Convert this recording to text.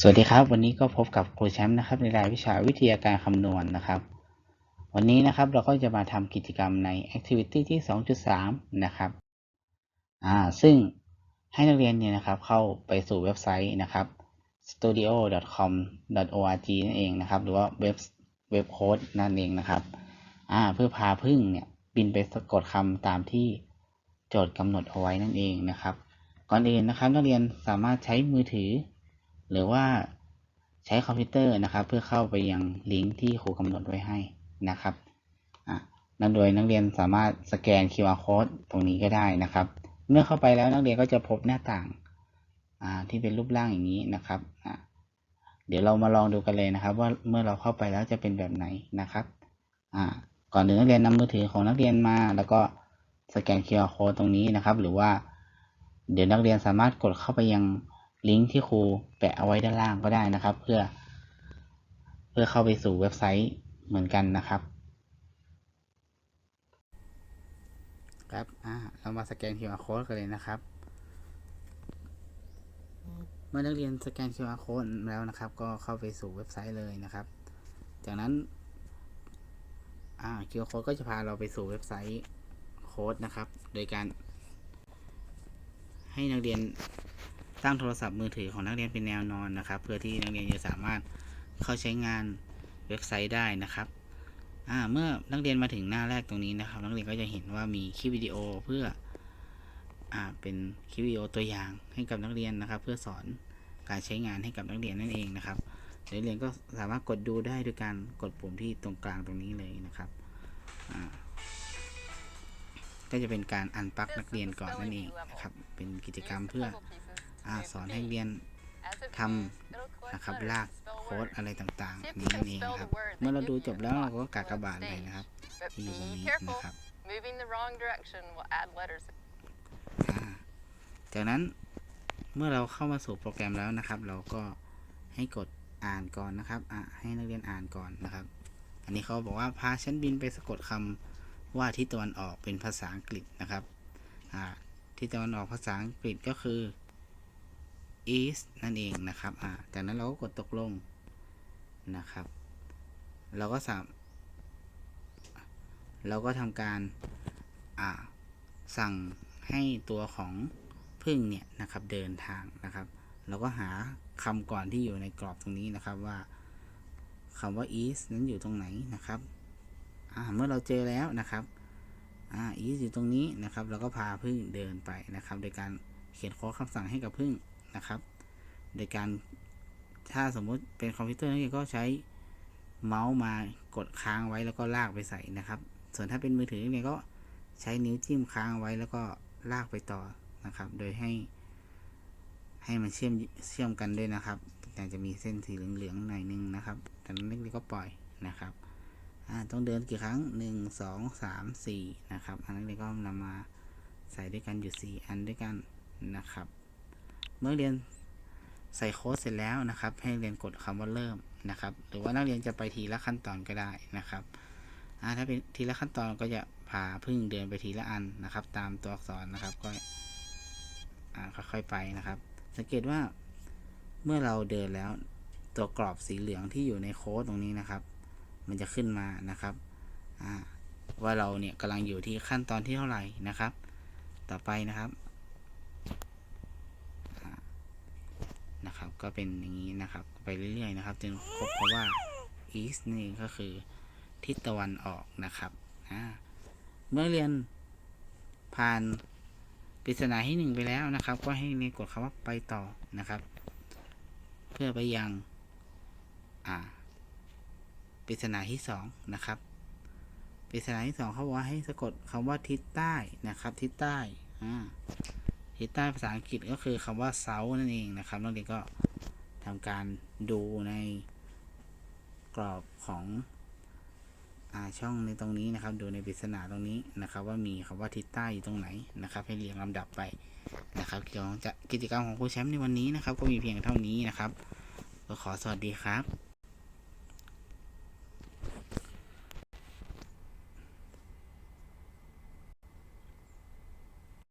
สวัสดีครับ วันนี้ก็พบกับครูแชมป์นะครับในรายวิชาวิทยาการคำนวณนะครับ วันนี้นะครับเราก็จะมาทำกิจกรรมใน activity ที่ 2.3 นะครับอ่าซึ่งให้นักเรียนเนี่ยนะครับเข้าไปสู่เว็บไซต์นะครับ studio.com.org นั่นเองนะครับ หรือว่าเว็บเว็บโค้ดนั่นเองนะครับอ่าเพื่อพาพึ่งเนี่ยบินไปสะกดคำตามที่โจทย์กำหนดเอาไว้นั่นเองนะครับ ก่อนอื่นนะครับนักเรียนสามารถใช้มือถือ หรือว่าใช้คอมพิวเตอร์นะครับ เพื่อเข้าไปยังลิงก์ที่ครูกำหนดไว้ให้นะครับนั่นโดยนักเรียนสามารถสแกน QR code ตรงนี้ก็ได้นะครับ เมื่อเข้าไปแล้วนักเรียนก็จะพบหน้าต่างาที่เป็นรูปร่างอย่างนี้นะครับเดี๋ยวเรามาลองดูกันเลยนะครับ ว่าเมื่อเราเข้าไปแล้วจะเป็นแบบไหนนะครับก่อนอื่นนักเรียนนำมือถือของนักเรียนมา แล้วก็สแกน QR code ตรงนี้นะครับ หรือว่า เดี๋ยวนักเรียนสามารถกดเข้าไปยัง ลิงก์ที่ครูแปะเอาไว้ด้านล่างก็ได้นะครับ เพื่อ เพื่อเข้าไปสู่เว็บไซต์เหมือนกันนะครับ ครับอ่าเรามาสแกน QR code กันเลยนะครับ เมื่อนักเรียนสแกน QR code แล้วนะครับ ก็เข้าไปสู่เว็บไซต์เลยนะครับ จากนั้นอ่า QR code ก็จะพาเราไปสู่เว็บไซต์โค้ดนะครับ โดยการให้นักเรียน ตั้งโทรศัพท์มือถือของนักเรียนเป็นแนวนอนนะครับ เพื่อที่นักเรียนจะสามารถเข้าใช้งานเว็บไซต์ได้นะครับเมื่อนักเรียนมาถึงหน้าแรกตรงนี้นะครับ นักเรียนก็จะเห็นว่ามีคลิปวิดีโอเพื่ออเป็นคลิปวิดีโอตัวอย่างให้กับนักเรียนนะครับ เพื่อสอนการใช้งานให้กับนักเรียนนั่นเองนะครับนักเรียนก็สามารถกดดูได้ด้วยการกดปุ่มที่ตรงกลางตรงนี้เลยนะครับก็จะเป็นการอันปักนักเรียนก่อนนั่นเองนะครับ เป็นกิจกรรมเพื่อ อาสอนให้เรียนทำนะครับลากโค้ดอะไรต่างๆนนี้นั่นเองครับ เมื่อเราดูจบแล้วเราก็กากบาทเลยนะครับ ที่อยู่ตรงนี้นะครับจากนั้นเมื่อเราเข้ามาสู่โปรแกรมแล้วนะครับ เราก็ให้กดอ่านก่อนนะครับอะให้นักเรียนอ่านก่อนนะครับ อันนี้เขาบอกว่าพาฉันบินไปสะกดคำว่าทิศตะวันออกเป็นภาษาอังกฤษนะครับอ่าทิศตะวันออกภาษาอังกฤษก็คือ east นั่นเองนะครับ อ่า จากนั้นเราก็กดตกลงนะครับ เราก็สามเราก็ทำการ อ่า สั่งให้ตัวของพึ่งเนี่ยนะครับเดินทางนะครับ เราก็หาคำก่อนที่อยู่ในกรอบตรงนี้นะครับว่าคำว่า east นั้นอยู่ตรงไหนนะครับอ่าเมื่อเราเจอแล้วนะครับอ่า east อยู่ตรงนี้นะครับ เราก็พาพึ่งเดินไปนะครับ โดยการเขียนข้อคำสั่งให้กับพึ่ง นะครับ โดยการถ้าสมมุติเป็นคอมพิวเตอร์นี่ก็ใช้เมาส์มากดค้างไว้แล้วก็ลากไปใส่นะครับ ส่วนถ้าเป็นมือถือเนี่ยก็ใช้นิ้วจิ้มค้างไว้แล้วก็ลากไปต่อนะครับ โดยให้ ให้มันเชื่อมเชื่อมกันด้วยนะครับแต่จะมีเส้นสีเหลืองๆหน่อยนึงนะครับจากนั้นเล็กๆก็ปล่อยนะครับต้องเดินกี่ครั้งหนึ่งสองสามสี่นะครับ อันนั้นเลยก็นำมาใส่ด้วยกันอยู่สี่อันด้วยกันนะครับ เมื่อเรียนใส่โค้ดเสร็จแล้วนะครับ ให้เรียนกดคำว่าเริ่มนะครับ หรือว่านักเรียนจะไปทีละขั้นตอนก็ได้นะครับถ้าเป็นทีละขั้นตอนก็จะพาพึ่งเดินไปทีละอันนะครับ ตามตัวอักษรนะครับก็ค่อยๆไปนะครับ สังเกตว่าเมื่อเราเดินแล้วตัวกรอบสีเหลืองที่อยู่ในโค้ดตรงนี้นะครับ มันจะขึ้นมานะครับว่าเราเนี่ยกำลังอยู่ที่ขั้นตอนที่เท่าไหร่นะครับ ต่อไปนะครับ นะครับ ก็เป็นอย่างนี้นะครับ ไปเรื่อยๆนะครับจนครบเพราะว่า east นี่ก็คือทิศตะวันออกนะครับอ่าเมื่อเรียนผ่านปริศนาที่หนึ่งไปแล้วนะครับ ก็ให้เรียนกดคำว่าไปต่อนะครับ เพื่อไปยังอ่าปริศนาที่สองนะครับปริศนาที่สองเขาบอกว่าให้สะกดคำว่าทิศใต้นะครับ ทิศใต้อ่า ทิศใต้ภาษาอังกฤษก็คือคำว่า south นั่นเองนะครับนักเรียนก็ทำการดูในกรอบของอาช่องในตรงนี้นะครับ ดูในปริศนาตรงนี้นะครับ ว่ามีคำว่าทิศใต้อยู่ตรงไหนนะครับ ให้เรียงลำดับไปนะครับเกี่ยวกับกิจกรรมของครูแชมป์ในวันนี้นะครับ ก็มีเพียงเท่านี้นะครับก็ขอสวัสดีครับ